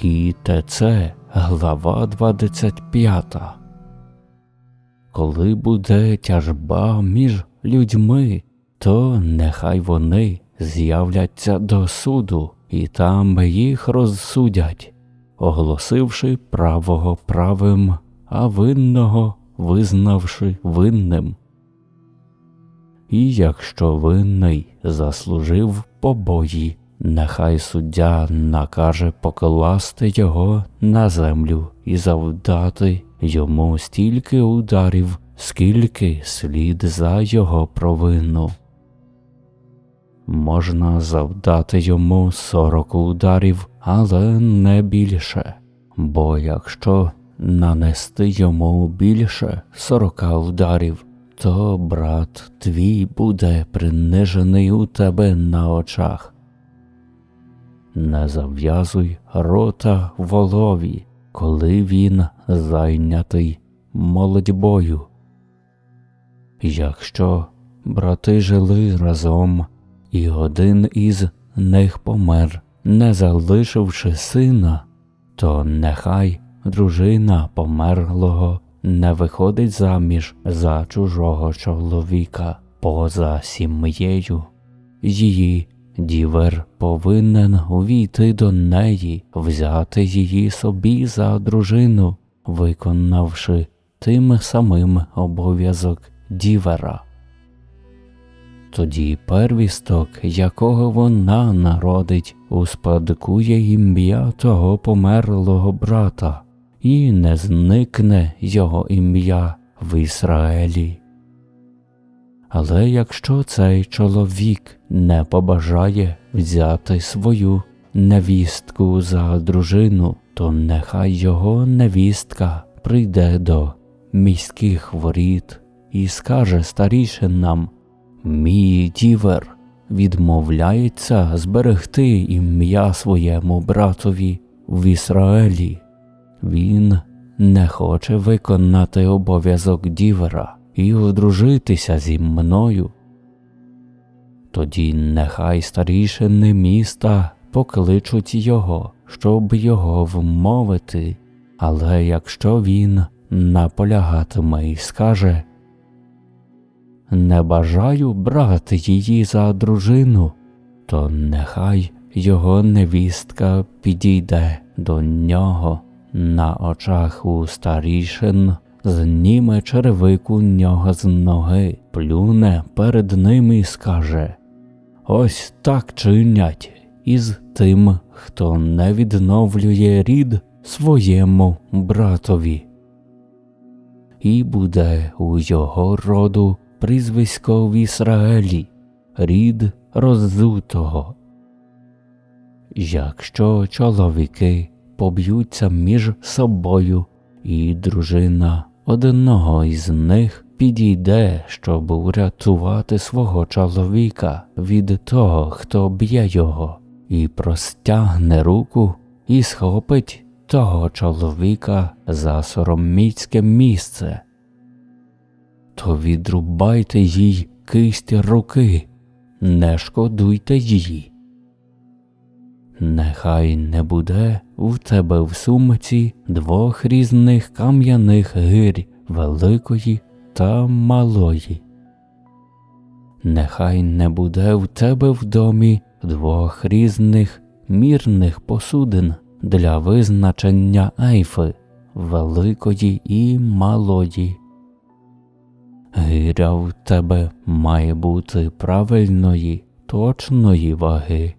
КІТЦ, глава 25. Коли буде тяжба між людьми, то нехай вони з'являться до суду, і там їх розсудять, оголосивши правого правим, а винного визнавши винним. І якщо винний заслужив побої, нехай суддя накаже покласти його на землю і завдати йому стільки ударів, скільки слід за його провину. Можна завдати йому сорок ударів, але не більше, бо якщо нанести йому більше сорока ударів, то брат твій буде принижений у тебе на очах. Не зав'язуй рота волові, коли він зайнятий молодьбою. Якщо брати жили разом, і один із них помер, не залишивши сина, то нехай дружина померлого не виходить заміж за чужого чоловіка поза сім'єю. Її дівер повинен увійти до неї, взяти її собі за дружину, виконавши тим самим обов'язок дівера. Тоді первісток, якого вона народить, успадкує ім'я того померлого брата, і не зникне його ім'я в Ізраїлі. Але якщо цей чоловік не побажає взяти свою невістку за дружину, то нехай його невістка прийде до міських воріт і скаже старішинам Мій дівер відмовляється зберегти ім'я своєму братові в Ізраїлі. Він не хоче виконати обов'язок дівера і одружитися зі мною. Тоді нехай старішини міста покличуть його, щоб його вмовити, але якщо він наполягатиме і скаже Не бажаю брати її за дружину, то нехай його невістка підійде до нього на очах у старішин зніме черевику нього з ноги, плюне перед ним і скаже Ось так чинять із тим, хто не відновлює рід своєму братові. І буде у його роду прізвисько в Ізраїлі, рід роззутого. Якщо чоловіки поб'ються між собою, і дружина одного із них підійде, щоб урятувати свого чоловіка від того, хто б'є його, і простягне руку і схопить того чоловіка за сороміцьке місце, то відрубайте їй кисть руки, не шкодуйте її. Нехай не буде у тебе в сумці двох різних кам'яних гирь великої та малої. Нехай не буде в тебе в домі двох різних мірних посудин для визначення ейфи великої і малої. Гиря в тебе має бути правильної, точної ваги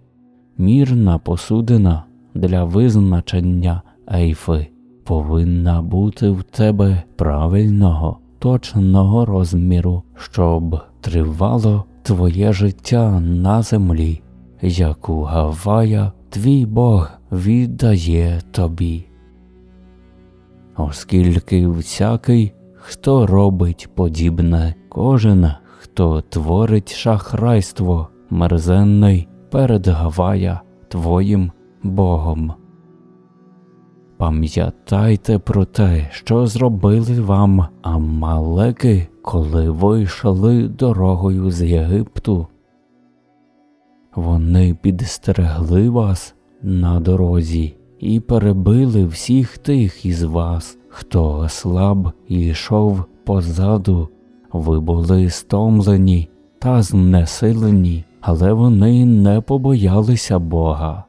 мірна посудина для визначення ейфи повинна бути в тебе правильного, точного розміру, щоб тривало твоє життя на землі, яку Гавая твій Бог віддає тобі. Оскільки всякий, хто робить подібне, кожен, хто творить шахрайство, мерзенний перед Гавая твоїм Богом. Пам'ятайте про те, що зробили вам Амалеки, коли ви йшли дорогою з Єгипту. Вони підстерегли вас на дорозі і перебили всіх тих із вас, хто слаб і йшов позаду. Ви були стомлені та знесилені, але вони не побоялися Бога.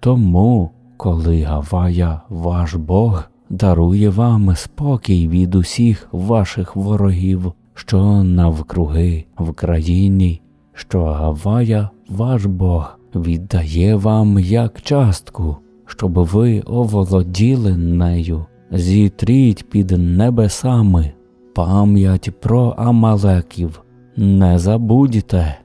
Тому, коли Гавая, ваш Бог, дарує вам спокій від усіх ваших ворогів, що навкруги в країні, що Гавая, ваш Бог, віддає вам як частку, щоб ви оволоділи нею, зітріть під небесами пам'ять про Амалеків. Не забудьте.